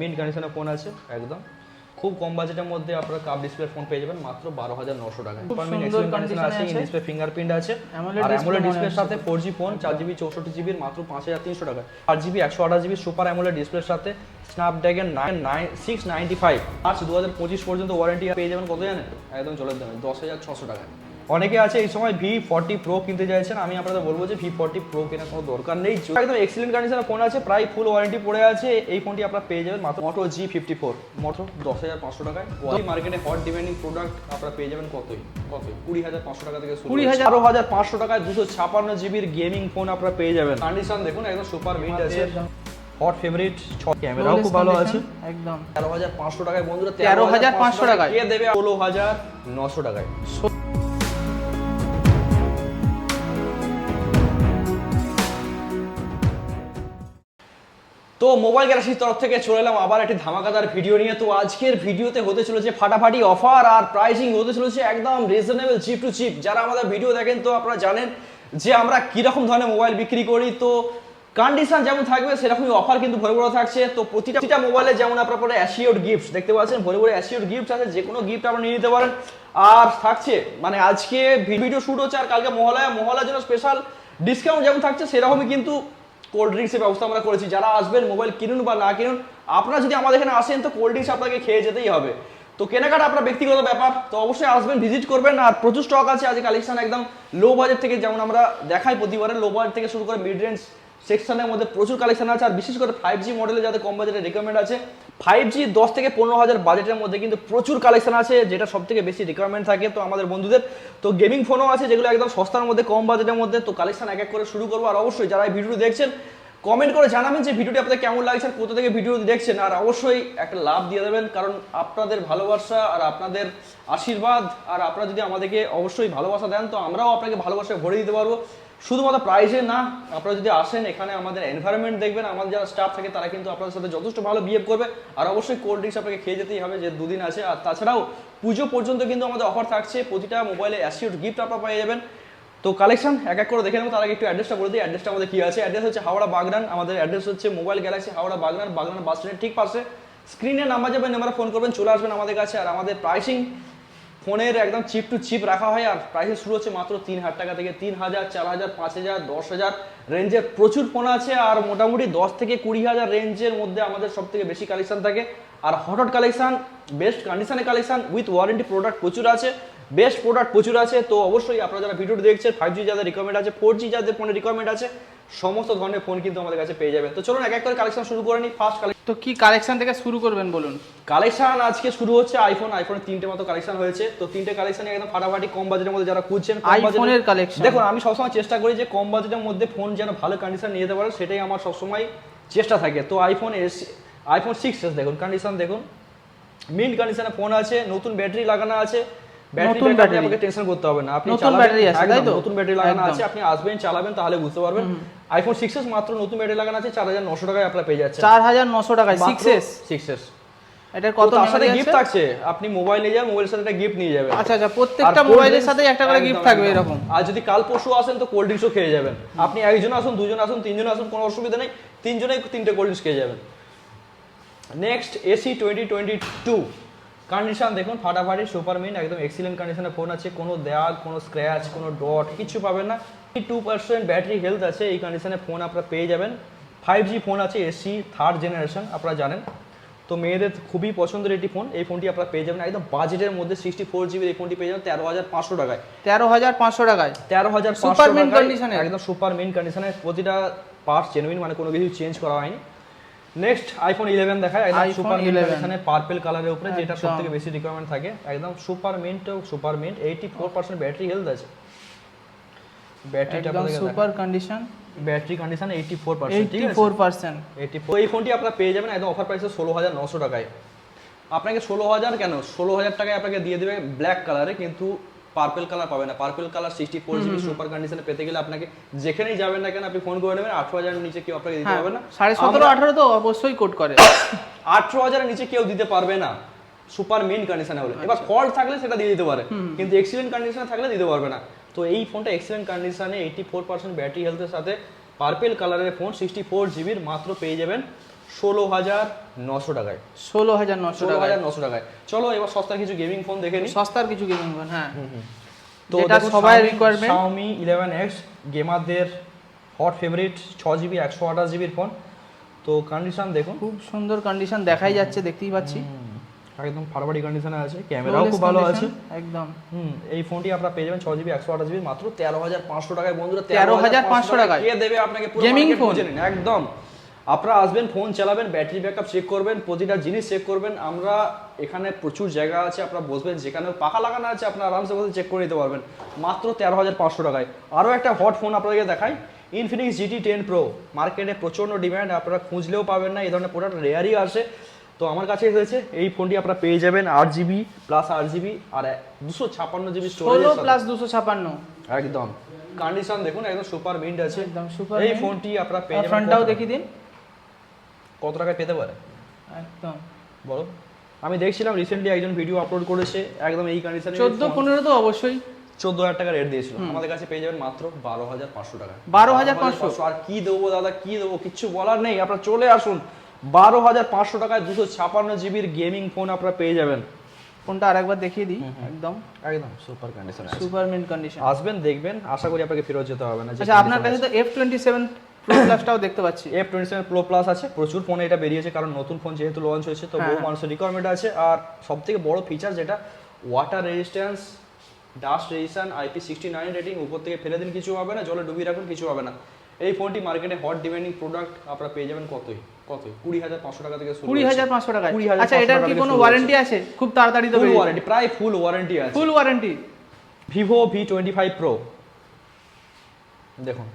Mint কন্ডিশনের phone আছে একদম। খুব কম বাজেটের মধ্যে আপনারা কাপ ডিসপ্লে ফোন পেয়ে যাবেন মাত্র বারো হাজার নশো টাকায় কন্ডিশন আছে। ডিসপ্লে ফিঙ্গারপ্রিন্ট আছে। আর অ্যামোলেড ডিসপ্লের সাথে ফোর জি ফোন চার জিবি চৌষট্টি জিবির মাত্র পাঁচ হাজার তিনশো টাকা। আট জিবি একশো আঠাশ জিবি সুপার অ্যামোলেড ডিসপ্লের সাথে Snapdragon nine nine six ninety five March দু হাজার পঁচিশ পর্যন্ত ওয়ারেন্টি পেয়ে যাবেন কত জানেন? একদম চলে দেবেন দশ হাজার ছশো টাকায় অনেকে আছে এই সময় ভি ফর্টি প্রো কিনতে চাইছেন আমি আপনাদের বলব যে ভি ফর্টি প্রো কেনার কোনো দরকার নেই। একদম এক্সিলেন্ট কন্ডিশনের ফোন আছে প্রায় ফুল ওয়ারেন্টি পড়ে আছে এই ফোনটি আপনারা পেয়ে যাবেন মাত্র মোটো জি ফিফটি ফোর মাত্র দশ হাজার পাঁচশো টাকায়। মার্কেটে হট ডিমান্ডিং প্রোডাক্ট আপনারা পেয়ে যাবেন কতই? কতই? কুড়ি হাজার পাঁচশো টাকা থেকে শুরু 20,000 আরও হাজার পাঁচশো টাকায় দুশো ছাপান্ন জিবির গেমিং ফোন আপনারা পেয়ে যাবেন। কন্ডিশন দেখুন একদম সুপার মিন্ট আছে। হট ফেভারিট ক্যামেরাও খুব ভালো আছে। একদম। তেরো হাজার পাঁচশো টাকায় বন্ধুরা 13,500 টাকায়। কে দেবে? ষোলো হাজার নশো টাকায়। তো মোবাইল গ্যালাক্সির তরফ থেকে চলে এলাম আবার একটি ধামাকাদার ভিডিও নিয়ে। তো আজকের ভিডিওতে হতে চলেছে ফাটাফাটি অফার আর প্রাইসিং হতে চলেছে একদম রিজনেবল চিপ টু চিপ যারা আমাদের ভিডিও দেখেন তো আপনারা জানেন যে আমরা কীরকম ধরনের মোবাইল বিক্রি করি। তো কন্ডিশন যেমন থাকবে, সেরকমই অফার কিন্তু ভরে ভরে থাকছে। তো প্রতিটা মোবাইলে যেমন আপনার পরে অ্যাসিওর গিফট দেখতে পাচ্ছেন? ভরে ভরে অ্যাসিওর গিফট আছে, যে কোনো গিফট আপনি নিয়ে নিতে পারেন। আর থাকছে মানে আজকে ভিডিও শুট হচ্ছে আর কালকে মহালয়া। মহালয়ার জন্য স্পেশাল ডিসকাউন্ট যেমন থাকছে, সেরকমই কিন্তু কোল্ড ড্রিঙ্কসের ব্যবস্থা আমরা করেছি। যারা আসবেন মোবাইল কিনুন বা না কিনুন, আপনারা যদি আমাদের এখানে আসেন, তো কোল্ড ড্রিঙ্কস আপনাকে খেয়ে যেতেই হবে। তো কেনাকাটা আপনার ব্যক্তিগত ব্যাপার, তো অবশ্যই আসবেন ভিজিট করবেন। আর প্রচুর স্টক আছে, আজকে কালেকশন একদম লো বাজেট থেকে যেমন আমরা দেখাই প্রতিবারে লো বাজেট থেকে শুরু করে মিড রেঞ্জ সেকশনের মধ্যে প্রচুর কালেকশন আছে, আর বিশেষ করে ফাইভ জি মডেলে যাতে কম বাজেটে রিকোয়ারমেন্ট আছে ফাইভ জি দশ থেকে পনেরো হাজার বাজেটের মধ্যে কিন্তু প্রচুর কালেকশন আছে, যেটা সব থেকে বেশি রিকোয়ারমেন্ট থাকে তো আমাদের বন্ধুদের। তো গেমিং ফোনও আছে যেগুলো একদম সস্তার মধ্যে কম বাজেটের মধ্যে, তো কালেকশন এক এক করে শুরু করব, আর অবশ্যই যারা এই ভিডিও দেখছেন কমেন্ট করে জানাবেন যে ভিডিওটি আপনাদের কেমন লাগছে আর কোথা থেকে ভিডিও দেখছেন। আর অবশ্যই একটা লাভ দিয়ে দেবেন, কারণ আপনাদের ভালোবাসা আর আপনাদের আশীর্বাদ, আর আপনারা যদি আমাদেরকে অবশ্যই ভালোবাসা দেন, তো আমরাও আপনাকে ভালোবাসা ভরে দিতে পারব। শুধুমাত্র প্রাইজে না, আপনারা যদি আসেন এখানে আমাদের এনভায়রনমেন্ট দেখবেন, আমাদের যারা স্টাফ থাকে তারা কিন্তু আপনাদের সাথে যথেষ্ট ভালো বিহেভ করবে। আর অবশ্যই কোল্ড ড্রিঙ্কস আপনাকে খেয়ে যেতেই হবে, যে দুদিন আছে। আর তাছাড়াও পুজো পর্যন্ত কিন্তু আমাদের অফার থাকছে, প্রতিটা মোবাইলে অ্যাসিউড গিফট আপনারা পেয়ে যাবেন। তো কালেকশন এক এক করে দেখে নেব, তার আগে একটু অ্যাড্রেসটা বলে দিই। অ্যাড্রেসটা আমাদের কি আছে? অ্যাড্রেস হচ্ছে হাওড়া বাগনান। আমাদের অ্যাড্রেস হচ্ছে mobile galaxy Howrah Bagnan Bagnan bus স্ট্যান্ডের ঠিক পাশে। স্ক্রিনে নাম্বার যাবেন নাম্বারে ফোন করবেন, চলে আসবেন আমাদের কাছে। আর আমাদের প্রাইসিং ফোনের একদম চিপ টু চিপ রাখা হয়। আর প্রাইসিং শুরু হচ্ছে মাত্র তিন হাজার টাকা থেকে তিন হাজার, চার হাজার, পাঁচ হাজার, দশ হাজার রেঞ্জের প্রচুর ফোন আছে। আর মোটামুটি দশ থেকে কুড়ি হাজার রেঞ্জের মধ্যে আমাদের সব থেকে বেশি কালেকশন থাকে। আর হটহট কালেকশান বেস্ট কন্ডিশনের কালেকশান উইথ ওয়ারেন্টি প্রোডাক্ট প্রচুর আছে। বেস্ট প্রোডাক্ট প্রচুর আছে তো অবশ্যই আপনারা যারা ভিডিওটি দেখছেন ফাইভ জি যাদের রিকোয়ারমেন্ট আছে ফোর জি যাদের ফোনের রিকোয়ারমেন্ট আছে সমস্ত ধরনের ফোন কিন্তু আমাদের কাছে পেয়ে যাবেন। তো চলুন এক এক করে কালেকশন শুরু করে নিই। ফার্স্ট তো কি কালেকশন থেকে শুরু করবেন বলুন? কালেকশন আজকে শুরু হচ্ছে আইফোন আইফোনের তিনটে মতো কালেকশন হয়েছে। তো তিনটে কালেকশন একদম ফাটাফাটি কম বাজেটের মধ্যে যারা খুঁজছেন আইফোনের কালেকশন দেখুন আমি সবসময় চেষ্টা করি যে কম বাজেটের মধ্যে ফোন যেন ভালো কন্ডিশন নিয়ে যেতে পারে সেটাই আমার সবসময় চেষ্টা থাকে। তো iPhone S iPhone six S দেখুন কন্ডিশন দেখুন। মিন্ট কন্ডিশনে ফোন আছে নতুন ব্যাটারি লাগানো আছে নতুন ব্যাটারি আপনাকে টেনশন করতে হবে না। আপনি নতুন battery আছে, তাই তো? নতুন ব্যাটারি লাগানো আছে আপনি আসবেন চালাবেন তাহলে বুঝতে পারবেন। আইফোন সিক্স এস মাত্র নতুন ব্যাটারি লাগানো আছে চার হাজার নশো টাকায় আপনারা পেয়ে যাচ্ছেন। চার হাজার নশো টাকায় সিক্স এস সিক্স এস এটার কত তার সাথে গিফট আছে? থাকছে। আপনি মোবাইল নিয়ে যাবেন মোবাইলের সাথে একটা গিফট নিয়ে যাবেন। আচ্ছা আচ্ছা প্রত্যেকটা মোবাইলের সাথে একটা করে গিফট থাকবে এরকম? আর যদি কাল পরশু আসেন তো কোল্ড ড্রিঙ্কসও খেয়ে যাবেন। আপনি একজন আসুন দুজন আসুন তিনজন আসুন কোনো অসুবিধা নেই। তিনজনেই তিনটে কোল্ড ড্রিঙ্কস খেয়ে যাবেন। Next SE twenty twenty two condition দেখুন ফাটাফাটি সুপার মিন একদম এক্সিলেন্ট কন্ডিশনে ফোন আছে কোনো দেয়াল কোনো স্ক্র্যাচ কোনো ডট কিছু পাবেন না। টু পার্সেন্ট ব্যাটারি হেলথ আছে এই কন্ডিশনে ফোন আপনারা পেয়ে যাবেন। ফাইভ জি ফোন আছে এসি থার্ড জেনারেশন আপনারা জানেন। তো মেয়েদের খুবই পছন্দের একটি ফোন এই ফোনটি আপনারা পেয়ে যাবেন। একদম বাজেটের মধ্যে সিক্সটি ফোর জিবির এই ফোনটি পেয়ে যাবেন তেরো হাজার পাঁচশো টাকায়। তেরো হাজার পাঁচশো টাকায়? তেরো হাজার সুপার condition এর? একদম সুপার মিন কন্ডিশনে প্রতিটা পার্টস জেনুইন মানে কোনো কিছু চেঞ্জ করা হয়নি। নেক্সট আইফোন ইলেভেন দেখায় একদম সুপার 11 কন্ডিশনে পার্পল কালারের উপরে যেটা সব থেকে বেশি রিকোয়ারমেন্ট থাকে। একদম super mint super mint eighty four percent battery health আছে ব্যাটারিটা super condition battery condition eighty four percent eighty four percent eighty এই ফোনটি আপনারা পেয়ে যাবেন একদম অফার প্রাইসে ষোলো হাজার নশো টাকায়। আপনাকে ষোলো হাজার কেন? ষোলো হাজার টাকায় আপনাকে দিয়ে দেবে ব্ল্যাক কালারে কিন্তু পার্পেল কালার পাবে না। Purple colour sixty four GB super কন্ডিশনে পেতে গেলে আপনাকে যেখানেই যাবেন না কেন আপনি ফোন করে নেবেন আঠারো হাজারের নিচে কেউ আপনাকে দিতে হ্যাঁ পারবে না। সাড়ে সতেরো আঠারো তো অবশ্যই কোড করে। আঠারো হাজারের নিচে কেউ দিতে পারবে না। সুপার মেন কন্ডিশনে হলে। এবার আচ্ছা। ফল্ট থাকলে সেটা দিয়ে দিতে পারে। কিন্তু এক্সিলেন্ট কন্ডিশনে থাকলে দিতে পারবে না। তো এই ফোনটা এক্সিলেন্ট কন্ডিশনে এইটি ফোর পার্সেন্ট ব্যাটারি হেলথের সাথে পার্পেল কালারের ফোন সিক্সটি ফোর জিবির মাত্র পেয়ে যাবেন। ষোলো হাজার নশো টাকায়। ষোলো হাজার নশো ষোলো হাজার নশো টাকায়। চলো এবার সস্তার কিছু গেমিং ফোন দেখে নিই সস্তার কিছু গেমিং ফোন হ্যাঁ। তো সবাই requirement। Xiaomi 11X গেমারদের হট ফেভারিট ছ জিবি একশো আঠাশ জিবির ফোন তো কন্ডিশন দেখুন। খুব সুন্দর কন্ডিশন দেখাই যাচ্ছে দেখতেই পাচ্ছি। একদম ফাটাফাটি কন্ডিশনে আছে ক্যামেরাও খুব ভালো আছে। একদম। হুম এই ফোনটি আপনারা পেয়ে যাবেন ছ জিবি একশো আঠাশ জিবি মাত্র তেরো হাজার পাঁচশো টাকায়। বন্ধুরা 13,500 টাকায়। কে দেবে? আপনাকে পুরো। বুঝে নিন, একদম। আপনারা আসবেন ফোন চালাবেন ব্যাটারি ব্যাকআপ চেক করবেন প্রতিটা জিনিস চেক করবেন। আমরা এখানে প্রচুর জায়গা আছে আপনারা বসবেন যেখানে পাখা লাগানো আছে আপনারা আরামসে বসে চেক করে নিতে পারবেন। মাত্র তেরো হাজার পাঁচশো টাকায়। আরও একটা হট ফোন আপনাদেরকে দেখাই ইনফিনিক্স জিটি টেন প্রো মার্কেটে প্রচণ্ড ডিম্যান্ড আপনারা খুঁজলেও পাবেন না এই ধরনের প্রোডাক্ট রেয়ারই আসে। তো আমার কাছে এসেছে এই ফোনটি আপনারা পেয়ে যাবেন আট জিবি প্লাস আট জিবি আর দুশো ছাপ্পান্ন জিবি স্টোরেজ প্লাস দুশো ছাপান্ন একদম। কন্ডিশন দেখুন একদম সুপার মিন্ট আছে। একদম super এই ফোনটি আপনারা পেয়ে যাবেন ফ্রন্টটাও দেখিয়ে দিন। কত টাকায় পেতে পারে? একদম। বলো। আমি দেখছিলাম রিসেন্টলি একজন ভিডিও আপলোড করেছে একদম এই কন্ডিশনে চোদ্দ পনেরো তো অবশ্যই। চোদ্দ হাজার টাকা রেট দিয়েছিল। আমাদের কাছে পেয়ে যাবেন মাত্র বারো হাজার পাঁচশো টাকা। 12,500 আর কি দেবো দাদা কি দেবো? কিচ্ছু বলার নেই। আপনারা চলে আসুন। বারো হাজার পাঁচশো টাকায় দুশো ছাপান্ন জিবির গেমিং ফোন আপনারা পেয়ে যাবেন। ফোনটা আরেকবার দেখিয়ে দিই। একদম। একদম। Super condition super mint condition আসবেন দেখবেন। আশা করি আপনাকে ফেরত যেতে হবে না। আচ্ছা আপনার কাছে তো এফ টোয়েন্টি সেভেন প্রো প্লাসটাও দেখতে পাচ্ছি। F twenty seven pro plus আছে প্রচুর ফোনে এটা বেরিয়েছে কারণ নতুন ফোন যেহেতু লঞ্চ হয়েছে তো হ্যাঁ, বহু হ্যাঁ। মানুষের রিকোয়ারমেন্ট আছে। আর সব থেকে বড় ফিচার যেটা water resistance dust resistance IP sixty nine rating উপর থেকে ফেলে দিন কিছু হবে না জলে ডুবিয়ে রাখুন কিছু হবে না। এই ফোনটি মার্কেটে হট ডিমান্ডিং প্রোডাক্ট আপনারা পেয়ে যাবেন কতই? কতই? কুড়ি হাজার পাঁচশো টাকা থেকে কুড়ি হাজার পাঁচশো টাকা 20,500 আচ্ছা এটার কি কোনো ওয়ারেন্টি আছে? খুব তাড়াতাড়ি তো ওয়ারেন্টি প্রায় ফুল ওয়ারেন্টি আছে। Full warranty Vivo V twenty five pro দেখুন।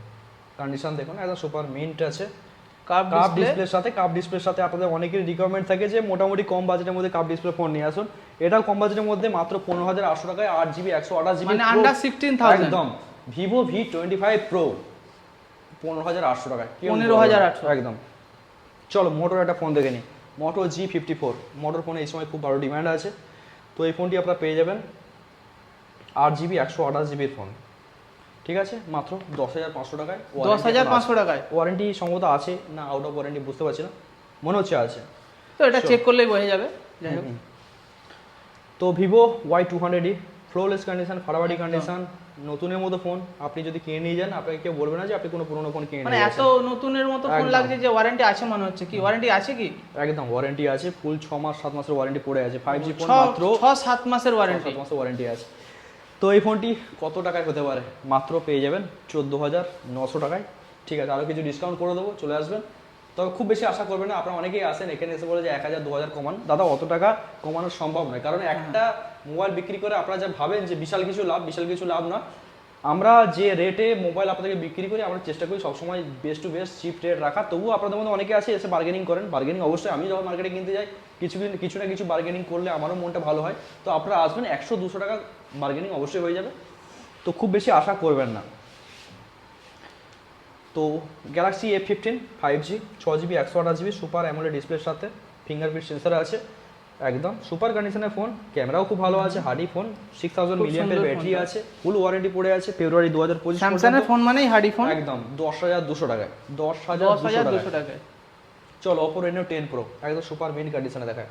কন্ডিশন দেখুন একদম সুপার মিন্ট আছে। কাপ কাপ ডিসপ্লে ডিসপ্লের সাথে কাপ ডিসপ্লের সাথে আপনাদের অনেকেরই রিকোয়ারমেন্ট থাকে যে মোটামুটি কম বাজেটের মধ্যে কাপ ডিসপ্লে ফোন নিয়ে আসুন। এটাও কম বাজেটের মধ্যে মাত্র পনেরো হাজার আটশো টাকায় আট জিবি একশো আঠাশ জিবি মানে আন্ডার সিক্সটিন একদম। Vivo V twenty five pro পনেরো হাজার আটশো টাকায়। কি বলব? 15,800 একদম। চলো মোটর একটা ফোন দেখে নিই। Moto G fifty four motor ফোনে এই সময় খুব ভালো ডিমান্ড আছে। তো এই ফোনটি আপনারা পেয়ে যাবেন। আট জিবি একশো আঠাশ জিবির ফোন ঠিক আছে? মাত্র দশ হাজার পাঁচশো টাকায় দশ হাজার পাঁচশো টাকায়? ওয়ারেন্টি সম্ভবত আছে না আউট অফ ওয়ারেন্টি বুঝতে পারছি না। মনে হচ্ছে আছে। তো এটা চেক করলেই বোঝা যাবে। যাই হোক। তো ভিভো ওয়াই টু হান্ড্রেডই ফ্লোলেস কন্ডিশন ফাটাফাটি কন্ডিশন নতুনের মতো ফোন আপনি যদি কিনে নিয়ে যান আপনাকে কেউ বলবে না যে আপনি কোনো পুরোনো ফোন কিনে মানে এত নতুনের মতো ফোন লাগছে যে ওয়ারেন্টি আছে মনে হচ্ছে কি? ওয়ারেন্টি আছে কি? একদম ওয়ারেন্টি আছে। ফুল ছ মাস সাত মাসের ওয়ারেন্টি পড়ে আছে। ফাইভ জি ফোন মাত্র ছ সাত মাসের ওয়ারেন্টি সাত মাসের ওয়ারেন্টি আছে। তো এই ফোনটি কত টাকায় হতে পারে? মাত্র পেয়ে যাবেন চোদ্দ হাজার নশো টাকায়। ঠিক আছে আরও কিছু ডিসকাউন্ট করে দেবো চলে আসবেন। তবে খুব বেশি আশা করবেন না আপনারা অনেকেই আসেন এখানে এসে বলে যে এক হাজার দু হাজার কমান। দাদা অত টাকা কমানো সম্ভব নয় কারণ একটা মোবাইল বিক্রি করে আপনারা যা ভাবেন যে বিশাল কিছু লাভ বিশাল কিছু লাভ না। আমরা যে রেটে মোবাইল আপনাদেরকে বিক্রি করি আমরা চেষ্টা করি সবসময় best to best cheap rate রাখা তবুও আপনাদের মধ্যে অনেকে আছে এসে বার্গেনিং করেন। বার্গেনিং অবশ্যই আমি যখন মার্কেটে কিনতে যাই কিছু কিছু না কিছু বার্গেনিং করলে আমারও মনটা ভালো হয়। তো আপনারা আসবেন একশো দুশো টাকা বার্গেনিং অবশ্যই হয়ে যাবে। তো খুব বেশি আশা করবেন না। তো Galaxy A fifteen five G ছ জিবি একশো আঠাশ জিবি সুপার অ্যামোলেড ডিসপ্লের সাথে ফিঙ্গারপ্রিন্ট সেন্সার আছে। একদম সুপার কন্ডিশনের ফোন ক্যামেরাও খুব ভালো আছে হার্ডি ফোন সিক্স থাউজেন্ড মিলিয়ামের ব্যাটারি আছে ফুল ওয়ারেন্টি পড়ে আছে ফেব্রুয়ারি দু হাজার পঁচিশ স্যামসাং এর ফোন মানেই হার্ডি ফোন একদম দশ হাজার দুশো টাকায় দশ হাজার দুশো টাকায়। চলো অপো রেনো টেন প্রো একদম সুপার মিন কন্ডিশনে দেখায়।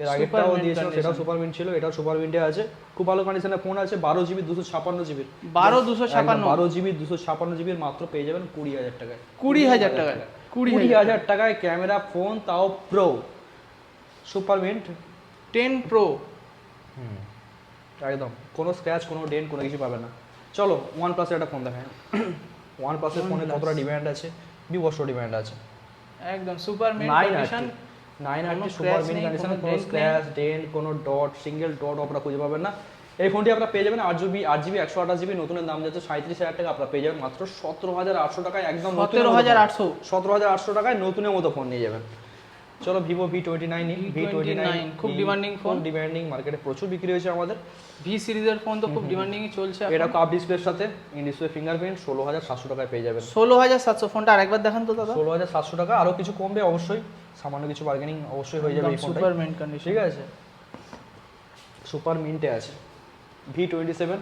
এর আগেরটাও দিয়েছিল সেটাও condition। সুপার মিন ছিল এটাও সুপার মিন্টে আছে। খুব ভালো কন্ডিশনের ফোন আছে বারো জিবি দুশো ছাপান্ন জিবির বারো দুশো ছাপান্ন। বারো জিবি দুশো ছাপান্ন জিবির মাত্র পেয়ে যাবেন কুড়ি হাজার টাকায়। কুড়ি হাজার টাকায়। কুড়ি হাজার টাকায়। ক্যামেরা ফোন তাও pro super mint ten pro একদম। কোনো স্ক্র্যাচ কোনো ডেন্ট কোনো কিছু পাবে না। চলো ওয়ান প্লাসের একটা ফোন দেখায় ওয়ান প্লাসের ফোনে কতটা ডিমান্ড আছে? বিবর্ষ ডিমান্ড আছে। একদম সুপার মিন্ট কন্ডিশন নাইন কোনো আটটি সুপার কন্ডিশন কোনো। স্ক্র্যাচ ডেন্ট কোনো ডট সিঙ্গেল ডট আপনারা খুঁজে পাবেন না। এই ফোনটি আপনারা পেয়ে যাবেন আট জিবি আট জিবি একশো আঠাশ জিবি নতুনের দাম যাচ্ছে সাঁত্রিশ হাজার টাকা আপনারা পেয়ে যাবেন মাত্র সতেরো হাজার আটশো টাকায় একদম সতেরো হাজার আটশো। সতেরো হাজার আটশো টাকায় নতুনের মতো ফোন নিয়ে যাবেন। চলো Vivo V twenty nine V twenty nine খুব ডিমান্ডিং ফোন। ডিমান্ডিং মার্কেটে প্রচুর বিক্রি হয়েছে আমাদের। ভি সিরিজের ফোন তো খুব ডিমান্ডিংই চলছে এটা কাপ ডিসপ্লের সাথে ইন ডিসপ্লে ফিঙ্গারপ্রিন্ট ষোলো হাজার সাতশো টাকায় পেয়ে যাবেন। ষোলো হাজার সাতশো ফোনটা আরেকবার দেখান তো দাদা। ষোলো হাজার সাতশো টাকা আরও কিছু কমবে অবশ্যই। সামান্য কিছু বার্গেনিং অবশ্যই হয়ে যাবে এই সুপার মিন্ট কন্ডিশন ঠিক আছে? সুপার মিন্টে আছে। ভি টোয়েন্টি সেভেন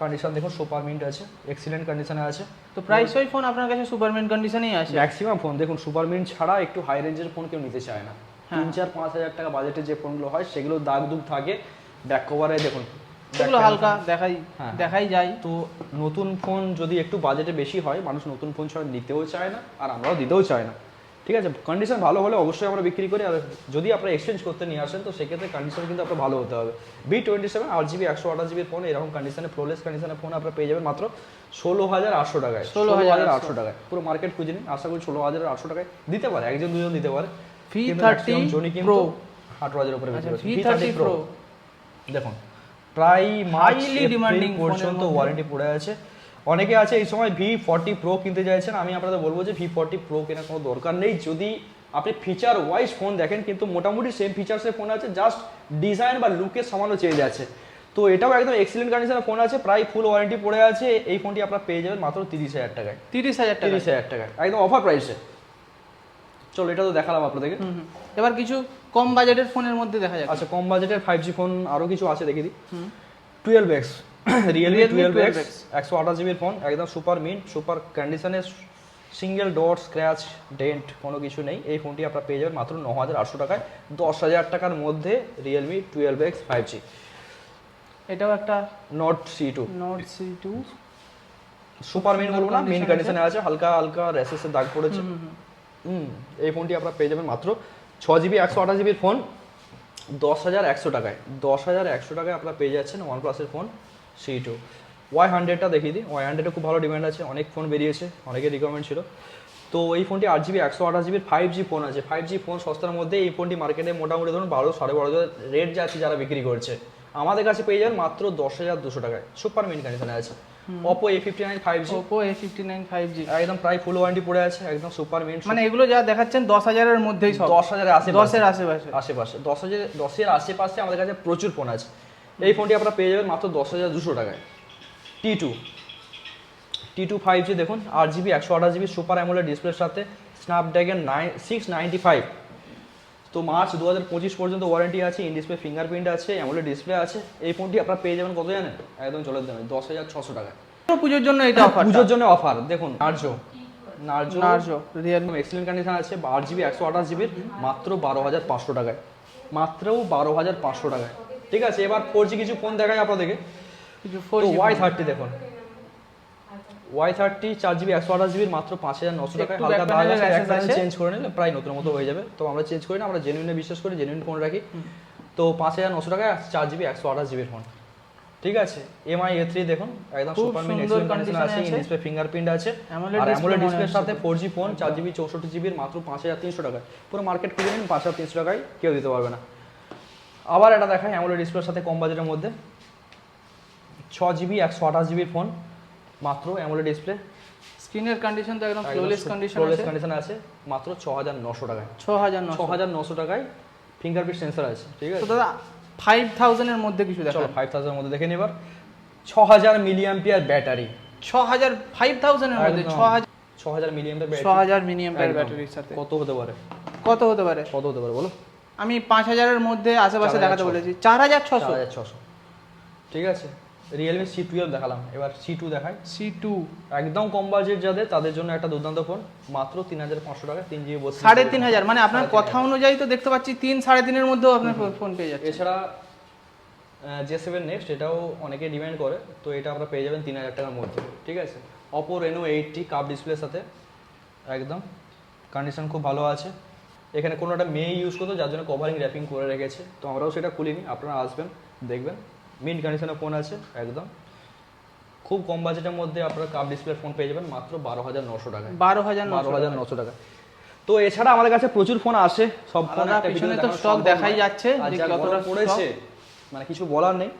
কন্ডিশন দেখুন সুপার মিন্ট আছে এক্সিলেন্ট কন্ডিশনে আছে। তো প্রাইস ওই ফোন আপনার কাছে সুপারম্যান কন্ডিশনেই আছে? ম্যাক্সিমাম ফোন দেখুন সুপার মিন্ট ছাড়া একটু হাই রেঞ্জের ফোন কেউ নিতে চায় না। হ্যাঁ। তিন চার পাঁচ হাজার টাকা বাজেটে যে ফোনগুলো হয় সেগুলো দাগ দুগ থাকে। ব্যাক কভারে দেখুন। back হালকা দেখাই হ্যাঁ। দেখাই যায়। তো নতুন ফোন যদি একটু বাজেটে বেশি হয় মানুষ নতুন ফোন ছাড়া নিতেও চায় না আর আমরাও দিতেও চায় না। ঠিক আছে কন্ডিশন ভালো হলে অবশ্যই আমরা বিক্রি করি আর যদি আপনারা এক্সচেঞ্জ করতে নিয়ে আসেন তো সেক্ষেত্রে কন্ডিশন কিন্তু আপনার ভালো হতে হবে। বি টোয়েন্টি সেভেন আট জিবি একশো আঠাশ জিবির ফোন এরকম কন্ডিশনে ফ্লোলেস কন্ডিশনে ফোন আপনারা পেয়ে যাবেন মাত্র ষোলো হাজার আটশো টাকায়। ষোলো হাজার আটশো। টাকায়। পুরো মার্কেট খুঁজে নিন আশা করি ষোলো হাজার আটশো টাকায় দিতে পারে একজন দুজন দিতে পারে। কিন্তু থার্টি প্রো আঠারো হাজার উপরে করছে। থার্টি প্রো দেখুন প্রায় মার্চ phone এর পর্যন্ত ওয়ারেন্টি পড়ে আছে। অনেকে আছে এই সময় ভি ফর্টি প্রো কিনতে চাইছেন আমি আপনাদের বলব যে ভি ফর্টি প্রো কেনার কোনো দরকার নেই। যদি আপনি ফিচার ওয়াইজ ফোন দেখেন কিন্তু মোটামুটি সেম ফিচার্সের ফোন আছে জাস্ট ডিজাইন বা লুকের সামান্য চেঞ্জ আছে। তো এটাও একদম এক্সিলেন্ট কন্ডিশনের ফোন আছে প্রায় ফুল ওয়ারেন্টি পড়ে আছে। এই ফোনটি আপনারা পেয়ে যাবেন মাত্র তিরিশ হাজার টাকায়। তিরিশ হাজার তিরিশ হাজার টাকায় একদম অফার প্রাইসে চলো এটা তো দেখালাম আপনাদেরকে। এবার কিছু কম বাজেটের ফোনের মধ্যে দেখা যাচ্ছে আচ্ছা কম বাজেটের ফাইভ জি ফোন আরও কিছু আছে দেখে দিই। Twelve X Realme Realme twelve X একশো আঠাশ জিবির ফোন একদম সুপার মিন্ট সুপার কন্ডিশনে সিঙ্গেল ডট স্ক্র্যাচ ডেন্ট কোনো কিছু নেই। এই ফোনটি আপনারা পেয়ে যাবেন মাত্র ন হাজার আটশো টাকায়। দশ হাজার টাকার মধ্যে Realme twelve X five G এটাও একটা not C two note C two super mint বলব না মেন কন্ডিশনে আছে হালকা হালকা র্যাসেসের দাগ পড়েছে। হুম এই ফোনটি আপনারা পেয়ে যাবেন মাত্র ছ জিবি একশো আঠাশ জিবির ফোন দশ হাজার একশো টাকায়। দশ হাজার একশো টাকায় আপনারা পেয়ে যাচ্ছেন ওয়ান প্লাসের ফোন সি টু ওয়াই হান্ড্রেডটা দেখিয়ে দিই। ওয়াই হান্ড্রেডে খুব ভালো ডিমান্ড আছে অনেক ফোন বেরিয়েছে অনেকের রিকমেন্ড ছিল। তো এই ফোনটি আট জিবি একশো আঠাশ জিবির ফাইভ জি ফোন আছে। ফাইভ জি ফোন সস্তার মধ্যে এই ফোনটি মার্কেটে মোটামুটি ধরুন বারো সাড়ে বারো হাজার রেট যাচ্ছে যারা বিক্রি করছে। আমাদের কাছে পেয়ে যাবেন মাত্র দশ হাজার দুশো টাকায়। সুপার মিন কন্ডিশনে আছে। Oppo A fifty nine five G Oppo A fifty nine five G একদম প্রায় ফুল ওয়ারেন্টি পড়ে আছে একদম সুপার মিন মানে এগুলো যা দেখাচ্ছেন দশ হাজারের মধ্যেই সব। দশ হাজারের দশের আশেপাশে। আশেপাশে। দশ হাজার দশের আশেপাশে আমাদের কাছে প্রচুর ফোন আছে। এই ফোনটি আপনারা পেয়ে যাবেন মাত্র দশ হাজার দুশো টাকায়। T two T two five G দেখুন আট জিবি একশো আঠাশ জিবি সুপার অ্যামোলেড ডিসপ্লের সাথে Snapdragon nine six ninety five তো মার্চ দু হাজার পঁচিশ পর্যন্ত ওয়ারেন্টি আছে ইন ডিসপ্লে ফিঙ্গারপ্রিন্ট আছে অ্যামোলেড ডিসপ্লে আছে। এই ফোনটি আপনারা পেয়ে যাবেন কত জানেন? একদম চলে দেবেন দশ হাজার ছশো টাকায়। পুজোর জন্য এটা অফার পুজোর জন্য অফার দেখুন Narzo Narzo Narzo Realme excellent condition আছে আট জিবি একশো আঠাশ জিবির মাত্র বারো হাজার পাঁচশো টাকায়। মাত্র বারো হাজার পাঁচশো টাকায়। ঠিক আছে এবার ফোর জি কিছু ফোন দেখায় আপনাদেরকে। কিছু ফোর ওয়াই থার্টি দেখুন। ওয়াই থার্টি চার জিবি একশো আঠাশ জিবির মাত্র পাঁচ হাজার নশো টাকায় হালকা দাগ আছে চেঞ্জ করে নিলে প্রায় নতুন মতো হয়ে যাবে। তো আমরা চেঞ্জ করি না আমরা জেনুইনে বিশ্বাস করি জেনুইন ফোন রাখি। তো পাঁচ হাজার নশো টাকায় চার জিবি একশো আঠাশ জিবির ফোন ঠিক আছে এমআই এ থ্রি দেখুন একদম সুপার মিন কন্ডিশন আছে। ডিসপ্লে ফিঙ্গারপ্রিন্ট আছে। অ্যামোলেড ডিসপ্লের সাথে ফোর জি ফোন চার জিবি চৌষট্টি জিবির মাত্র পাঁচ হাজার তিনশো টাকায়। পুরো মার্কেট খুঁজে নিন পাঁচ হাজার তিনশো টাকায় কেউ দিতে পারবে না। আবার এটা দেখায় অ্যামোলেড ডিসপ্লের সাথে কম বাজেটের মধ্যে। ছ জিবি একশো আঠাশ জিবির ফোন মাত্র অ্যামোলেড ডিসপ্লে স্ক্রিনের কন্ডিশন তো একদম ফ্লোলেস কন্ডিশন ফ্লোলেস কন্ডিশন আছে। মাত্র ছ হাজার নশো টাকায়। ছ হাজার ছ হাজার নশো টাকায় ফিঙ্গারপ্রিন্ট সেন্সর আছে ঠিক আছে? তো দাদা ফাইভ থাউজেন্ডের মধ্যে কিছু দেখা ফাইভ থাউজেন্ডের মধ্যে দেখে নিবার ছ হাজার মিলিয়াম্পিয়ার ব্যাটারি ছ হাজার ফাইভ থাউজেন্ডের মধ্যে ছ হাজার ছ হাজার মিলিয়াম্পিয়ার ছ হাজার মিনিয়াম ব্যাটারির সাথে। কত হতে পারে? কত হতে পারে? কত হতে পারে বলো? আমি পাঁচ হাজারের মধ্যে আশেপাশে দেখাতে বলেছি। চার হাজার ছশো। হাজার ছশো। ঠিক আছে? রিয়েলমি সি টুয়েলভ দেখালাম। এবার সি টু দেখাই। সি টু একদম কম বাজেট যাদের তাদের জন্য একটা দুর্দান্ত ফোন মাত্র তিন হাজার পাঁচশো টাকা তিন জিবি বত্রিশ সাড়ে তিন হাজার। মানে আপনার কথা অনুযায়ী তো দেখতে পাচ্ছি তিন সাড়ে তিনের মধ্যেও আপনার ফোন পেয়ে যাচ্ছে। এছাড়া জে সেভেন নেক্সট এটাও অনেকে ডিমান্ড করে। তো এটা আমরা পেয়ে যাবেন তিন হাজার টাকার মধ্যে। ঠিক আছে? অপো রেনো এইটটি কাপ ডিসপ্লের সাথে। একদম। কন্ডিশন খুব ভালো আছে। এখানে কোনো একটা মেয়ে ইউজ করতো যার জন্য কভারিং র্যাপিং করে রেখেছে। তো আমরাও সেটা খুলিনি আপনারা আসবেন দেখবেন। মিন কন্ডিশনের ফোন আছে একদম। খুব কম বাজেটের মধ্যে আপনারা কাপ ডিসপ্লে ফোন পেয়ে যাবেন মাত্র বারো হাজার নশো টাকা বারো হাজার বারো হাজার নশো টাকা তো এছাড়া আমাদের কাছে প্রচুর ফোন আসে সব ফোন পিছনে তো সম্ভব দেখাই যাচ্ছে কতটা পড়েছে মানে কিছু বলার নেই।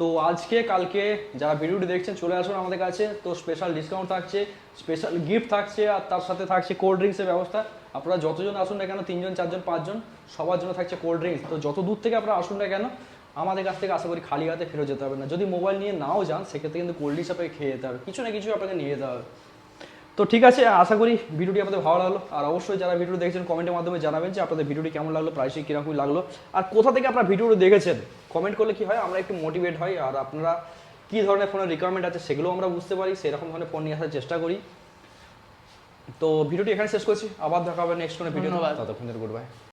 তো আজকে কালকে যারা ভিডিওটি দেখছেন চলে আসুন আমাদের কাছে। তো স্পেশাল ডিসকাউন্ট থাকছে স্পেশাল গিফট থাকছে আর তার সাথে থাকছে কোল্ড ড্রিঙ্কসের ব্যবস্থা। আপনারা যতজন আসুন না কেন, তিনজন, চারজন, পাঁচজন, সবার জন্য থাকছে কোল্ড ড্রিঙ্কস তো যত দূর থেকে আপনারা আসুন না কেন, আমাদের কাছ থেকে আশা করি খালি হাতে ফেরত যেতে হবে না। যদি মোবাইল নিয়ে নাও যান, সেক্ষেত্রে কিন্তু কোল্ড ড্রিঙ্কস আপনাকে খেয়ে যেতে হবে। কিছু না কিছু আপনাকে নিয়ে যেতে হবে। তো ঠিক আছে, আশা করি ভিডিওটি আপনাদের ভালো লাগল। আর অবশ্যই যারা ভিডিও দেখছেন কমেন্টের মাধ্যমে জানাবেন যে আপনাদের ভিডিওটি কেমন লাগল প্রাইসে কীরকম লাগল। আর কোথা থেকে আপনারা ভিডিওটি দেখেছেন কমেন্ট করলে কি হয়? আমরা একটু মোটিভেট হই আর আপনারা কী ধরনের ফোনের রিকোয়ারমেন্ট আছে সেগুলো আমরা বুঝতে পারি। সেরকম ধরনের ফোন নিয়ে আসার চেষ্টা করি। তো ভিডিওটি এখানে শেষ করছি। আবার দেখা হবে নেক্সট কোনো ভিডিও ধন্যবাদ। ততক্ষণ গুড বাই